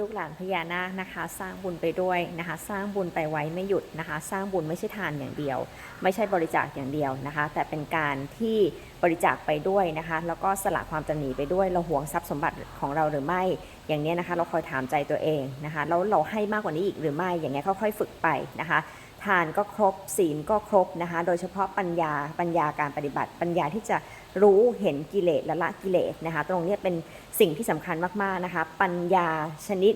ลูกหลานพญานาคนะคะ สร้างบุญไปด้วยนะคะ สร้างบุญไปไว้ไม่หยุดนะคะ สร้างบุญไม่ใช่ทานอย่างเดียว ไม่ใช่บริจาคอย่างเดียวนะคะ แต่เป็นการที่บริจาคไปด้วยนะคะ แล้วก็สละความตำหนีไปด้วยเราหวงทรัพย์สมบัติของเราหรือไม่ อย่างเนี้ยนะคะ เราคอยถามใจตัวเองนะคะแล้วเราให้มากกว่านี้อีกหรือไม่อย่างเงี้ยค่อยๆฝึกไปนะคะ ทานก็ครบศีลก็ครบนะคะโดยเฉพาะปัญญาปัญญาการปฏิบัติ ปัญญาที่จะรู้เห็นกิเลสและละกิเลสนะคะตรงนี้เป็นสิ่งที่สำคัญมากๆนะคะปัญญาชนิด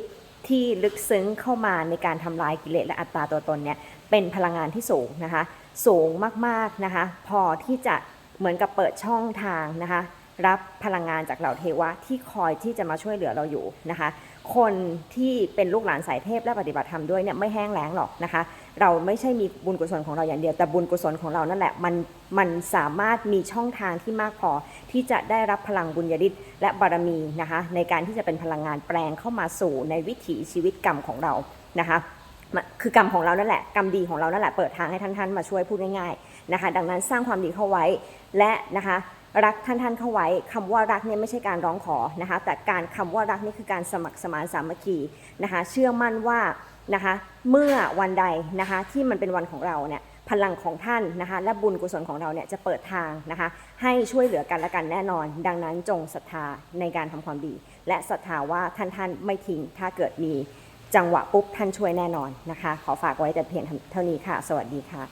ที่ลึกซึ้งเข้ามาในการทำลายกิเลสและอัตตาตัวตนเนี่ยเป็นพลังงานที่สูงนะคะสูงมากๆนะคะพอที่จะเหมือนกับเปิดช่องทางนะคะ รับพลังงานจากเหล่าเทวะที่คอยที่จะมาช่วยเหลือเราอยู่นะคะ คนที่เป็นลูกหลานสายเทพและปฏิบัติธรรมด้วยเนี่ยไม่แห้งแล้งหรอกนะคะ เราไม่ใช่มีบุญกุศลของเราอย่างเดียว แต่บุญกุศลของเรานั่นแหละมันมันสามารถมีช่องทางที่มากพอที่จะได้รับพลังบุญญาฤทธิ์และบารมีนะคะ ในการที่จะเป็นพลังงานแปลงเข้ามาสู่ในวิถีชีวิตกรรมของเรานะคะคือกรรมของเรานั่นแหละกรรมดีของเรานั่นแหละเปิดทางให้ท่านท่านๆมาช่วยพูดง่ายๆนะคะ ดังนั้นสร้างความดีเข้าไว้และนะคะ รักท่านท่านเข้าไว้คำว่ารักเนี่ยไม่ใช่การร้องขอนะคะแต่การคำว่ารักนี่คือการสมัครสมานสามัคคีนะคะเชื่อมั่นว่านะคะเมื่อวันใดนะคะที่มันเป็นวันของเราเนี่ยพลังของท่านนะคะและบุญกุศลของเราเนี่ยจะเปิดทางนะคะให้ช่วยเหลือกันและกันแน่นอน ดังนั้นจงศรัทธาในการทำความดี และศรัทธาว่าท่านท่านไม่ทิ้งถ้าเกิดมีจังหวะปุ๊บท่านช่วยแน่นอนนะคะ ขอฝากไว้แต่เพียงเท่านี้ค่ะ สวัสดีค่ะ